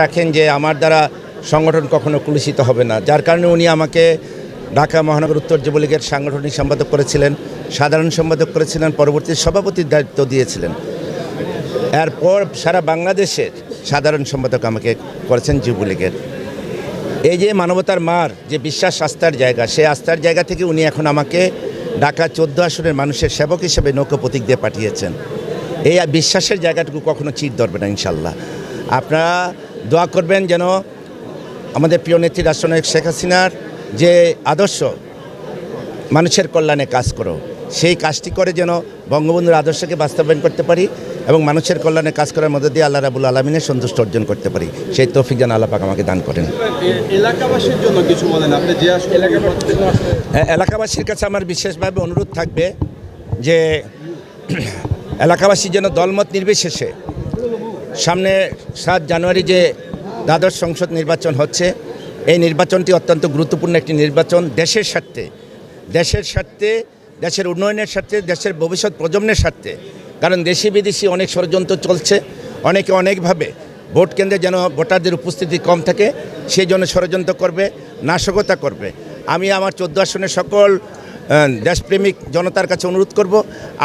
রাখেন যে আমার দ্বারা সংগঠন কখনো কুলুষিত হবে না। যার কারণে উনি আমাকে ঢাকা মহানগর উত্তর যুবলীগের সাংগঠনিক সম্পাদক করেছিলেন, সাধারণ সম্পাদক করেছিলেন, পরবর্তী সভাপতির দায়িত্ব দিয়েছিলেন। এরপর সারা বাংলাদেশের সাধারণ সম্পাদক আমাকে করেছেন যুবলীগের এই যে মানবতার মার, যে বিশ্বাস আস্থার জায়গা, সেই আস্থার জায়গা থেকে উনি এখন আমাকে ঢাকা চোদ্দ আসনের মানুষের সেবক হিসেবে নৌকো প্রতীক দিয়ে পাঠিয়েছেন। এই বিশ্বাসের জায়গাটুকু কখনো চির ধরবে না ইনশাল্লাহ। আপনারা দোয়া করবেন যেন আমাদের প্রিয় নেত্রী রাষ্ট্রনায়ক শেখ হাসিনার যে আদর্শ মানুষের কল্যাণে কাজ করো। সেই কাজটি করে যেন বঙ্গবন্ধুর আদর্শকে বাস্তবায়ন করতে পারি এবং মানুষের কল্যাণে কাজ করার মধ্যে দিয়ে আল্লাহ রাবুল আলমিনের সন্তুষ্ট অর্জন করতে পারি। সেই তৌফিক যেন আল্লাহ পাক আমাকে দান করেন। এলাকাবাসীর জন্য কিছু বলেন আপনি যে এলাকাবাসীর কাছে আমার বিশেষভাবে অনুরোধ থাকবে যে এলাকাবাসী যেন দলমত নির্বিশেষে সামনে সাত জানুয়ারি যে দ্বাদশ সংসদ নির্বাচন হচ্ছে, এই নির্বাচনটি অত্যন্ত গুরুত্বপূর্ণ একটি নির্বাচন। দেশের স্বার্থে দেশের স্বার্থে, দেশের উন্নয়নের স্বার্থে, দেশের ভবিষ্যৎ প্রজন্মের স্বার্থে। কারণ দেশি বিদেশি অনেক ষড়যন্ত্র চলছে, অনেকে অনেকভাবে ভোট কেন্দ্রে যেন ভোটারদের উপস্থিতি কম থাকে, সেই জন্য ষড়যন্ত্র করবে, নাশকতা করবে। আমি আমার চোদ্দ আসনের সকল দেশপ্রেমিক জনতার কাছে অনুরোধ করব,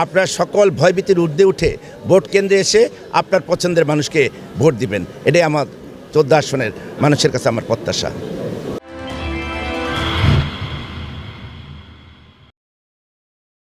আপনার সকল ভয়ভীতির ঊর্ধ্বে উঠে ভোট কেন্দ্রে এসে আপনার পছন্দের মানুষকে ভোট দিবেন। এটাই আমার চোদ্দ আসনের মানুষের কাছে আমার প্রত্যাশা।